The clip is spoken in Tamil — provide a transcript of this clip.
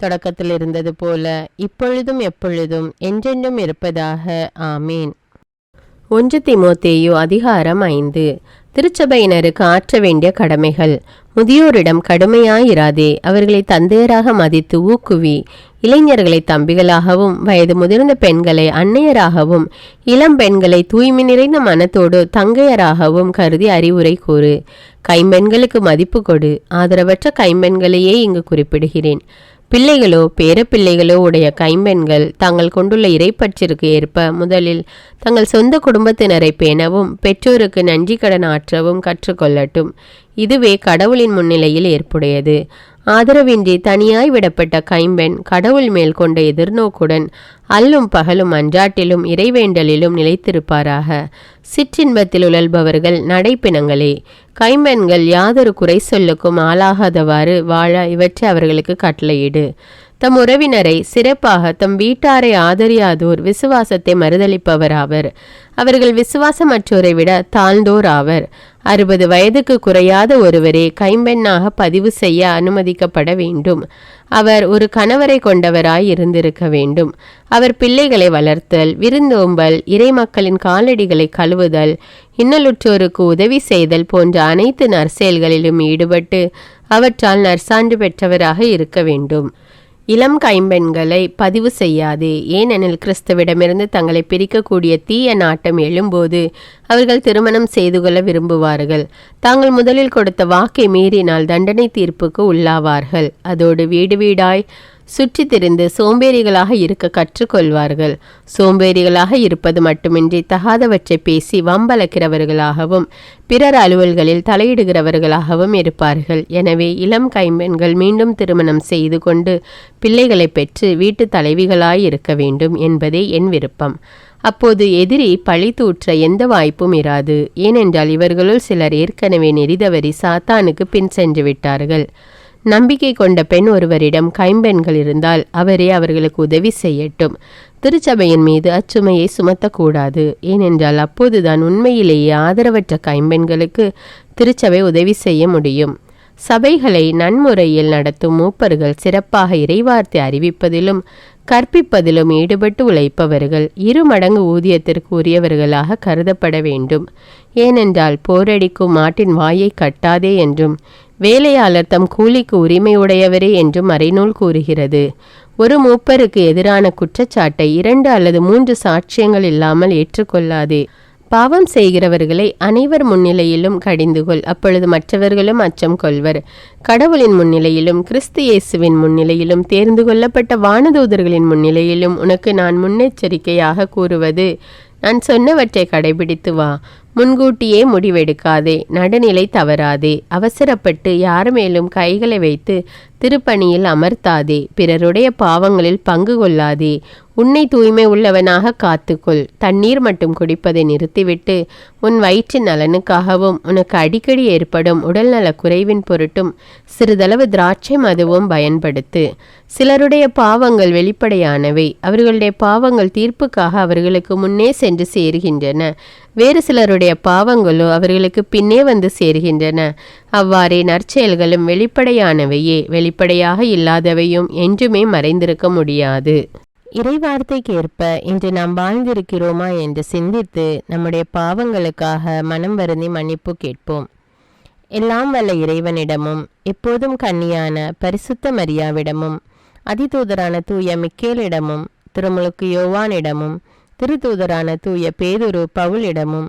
தொடக்கத்தில் இருந்தது போல இப்பொழுதும் எப்பொழுதும் என்றென்றும் இருப்பதாக. ஆமேன். ஒன்று திமோத்தேயு அதிகாரம் ஐந்து. திருச்சபையினருக்கு ஆற்ற வேண்டிய கடமைகள். முதியோரிடம் கடுமையாயிராதே அவர்களை தந்தையராக மதித்து ஊக்குவி. இளைஞர்களை தம்பிகளாகவும் வயது முதிர்ந்த பெண்களை அன்னையராகவும் இளம் பெண்களை தூய்மை நிறைந்த மனத்தோடு தங்கையராகவும் கருதி அறிவுரை கூறு. கைம்பெண்களுக்கு மதிப்பு கொடு. ஆதரவற்ற கைம்பெண்களையே இங்கு குறிப்பிடுகிறேன். பிள்ளைகளோ பேரப்பிள்ளைகளோ உடைய கைம்பெண்கள் தாங்கள் கொண்டுள்ள இறைப்பற்றிற்கு ஏற்ப முதலில் தங்கள் சொந்த குடும்பத்தினரை பேணவும் பெற்றோருக்கு நன்றி கடன் ஆற்றவும் கற்றுக்கொள்ளட்டும். இதுவே கடவுளின் முன்னிலையில் ஏற்புடையது. ஆதரவின்றி தனியாய் விடப்பட்ட கைம்பெண் கடவுள் மேல் கொண்ட எதிர்நோக்குடன் அல்லும் பகலும் அன்றாட்டிலும் இறைவேண்டலிலும் நிலைத்திருப்பாராக. சிற்றின்பத்தில் உழல்பவர்கள் நடைப்பிணங்களே. கைம்பெண்கள் யாதொரு குறை சொல்லுக்கும் ஆளாகாதவாறு வாழ இவற்றை அவர்களுக்கு கட்டளையிடு. தம் உறவினரை சிறப்பாக தம் வீட்டாரை ஆதரியாதோர் விசுவாசத்தை மறுதளிப்பவராவர் அவர்கள் விசுவாசமற்றோரை விட தாழ்ந்தோர் ஆவர். அறுபது வயதுக்கு குறையாத ஒருவரே கைம்பெண்ணாக பதிவு செய்ய அனுமதிக்கப்பட வேண்டும். அவர் ஒரு கணவரை கொண்டவராய் இருந்திருக்க வேண்டும். அவர் பிள்ளைகளை வளர்த்தல் விருந்தோம்பல் இறைமக்களின் காலடிகளை கழுவுதல் இன்னலுற்றோருக்கு உதவி செய்தல் போன்ற அனைத்து நற்செயல்களிலும் ஈடுபட்டு அவற்றால் நற்சான்று பெற்றவராக இருக்க வேண்டும். இளம் கைம்பெண்களை பதிவு செய்யாதே. ஏனெனில் கிறிஸ்துவிடமிருந்து தங்களை பிரிக்கக்கூடிய தீய நாட்டம் எழும்போது அவர்கள் திருமணம் செய்து கொள்ள விரும்புவார்கள். தாங்கள் முதலில் கொடுத்த வாக்கை மீறினால் தண்டனை தீர்ப்புக்கு உள்ளாவார்கள். அதோடு வீடு வீடாய் சுற்றித் திரிந்து சோம்பேறிகளாக இருக்க கற்றுக்கொள்வார்கள். சோம்பேறிகளாக இருப்பது மட்டுமின்றி தகாதவற்றை பேசி வம்பளக்கிறவர்களாகவும் பிறர் அலுவல்களில் தலையிடுகிறவர்களாகவும் இருப்பார்கள். எனவே இளம் கைம்பெண்கள் மீண்டும் திருமணம் செய்து கொண்டு பிள்ளைகளை பெற்று வீட்டு தலைவிகளாய் இருக்க வேண்டும் என்பதே என் விருப்பம். அப்போது எதிரி பழி தூற்ற எந்த வாய்ப்பும் இராது. ஏனென்றால் இவர்களுள் சிலர் ஏற்கனவே நெறிதவறி சாத்தானுக்கு பின் சென்று விட்டார்கள். நம்பிக்கை கொண்ட பெண் ஒருவரிடம் கைம்பெண்கள் இருந்தால் அவரே அவர்களுக்கு உதவி செய்யட்டும். திருச்சபையின் மீது அச்சுமையை சுமத்தக்கூடாது. ஏனென்றால் அப்போதுதான் உண்மையிலேயே ஆதரவற்ற கைம்பெண்களுக்கு திருச்சபை உதவி செய்ய முடியும். சபைகளை நன்முறையில் நடத்தும் மூப்பர்கள் சிறப்பாக இறைவார்த்தை அறிவிப்பதிலும் கற்பிப்பதிலும் ஈடுபட்டு உழைப்பவர்கள் இரு மடங்கு ஊதியத்திற்கு உரியவர்களாக கருதப்பட வேண்டும். ஏனென்றால் போரடிக்கும் மாட்டின் வாயை கட்டாதே என்றும் வேலையாளர் தம் கூலிக்கு உரிமையுடையவரே என்றும் மறைநூல் கூறுகிறது. ஒரு மூப்பருக்கு எதிரான குற்றச்சாட்டை இரண்டு அல்லது மூன்று சாட்சியங்கள் இல்லாமல் ஏற்றுக்கொள்ளாதே. பாவம் செய்கிறவர்களை அனைவர் முன்னிலையிலும் கடிந்து கொள். அப்பொழுது மற்றவர்களும் அச்சம் கொள்வர். கடவுளின் முன்னிலையிலும் கிறிஸ்து இயேசுவின் முன்னிலையிலும் தேர்ந்து கொள்ளப்பட்ட வானதூதர்களின் முன்னிலையிலும் உனக்கு நான் முன்னெச்சரிக்கையாக கூறுவது நான் சொன்னவற்றை கடைபிடித்து வா. முன்கூட்டியே முடிவெடுக்காதே. நடுநிலை தவறாதே. அவசரப்பட்டு யார் மேலும் கைகளை வைத்து திருப்பணியில் அமர்த்தாதே பிறருடைய பாவங்களில் பங்கு கொள்ளாதே. உன்னை தூய்மை உள்ளவனாக காத்துக்கொள். தண்ணீர் மட்டும் குடிப்பதை நிறுத்திவிட்டு உன் வயிற்று நலனுக்காகவும் உனக்கு அடிக்கடி ஏற்படும் உடல்நல குறைவின் பொருட்டும் சிறிதளவு திராட்சை மதுவும் பயன்படுத்து. சிலருடைய பாவங்கள் வெளிப்படையானவை. அவர்களுடைய பாவங்கள் தீர்ப்புக்காக அவர்களுக்கு முன்னே சென்று சேர்கின்றன. வேறு சிலருடைய பாவங்களோ அவர்களுக்கு பின்னே வந்து சேர்கின்றன. அவ்வாறே நற்செயல்களும் வெளிப்படையானவையே வெளிப்படையாக இல்லாதவையும் என்றுமே மறைந்திருக்க முடியாது. இறைவார்த்தைக்கேற்ப இன்று நாம் வாழ்ந்திருக்கிறோமா என்று சிந்தித்து நம்முடைய பாவங்களுக்காக மனம் வருந்தி மன்னிப்பு கேட்போம். எல்லாம் வல்ல இறைவனிடமும் எப்போதும் கன்னியான பரிசுத்த மரியாவிடமும் அதிதூதரான தூய மிக்கேலிடமும் திருமுழுக்கு யோவானிடமும் திருத்தூதரான தூய பேதுரு பவுலிடமும்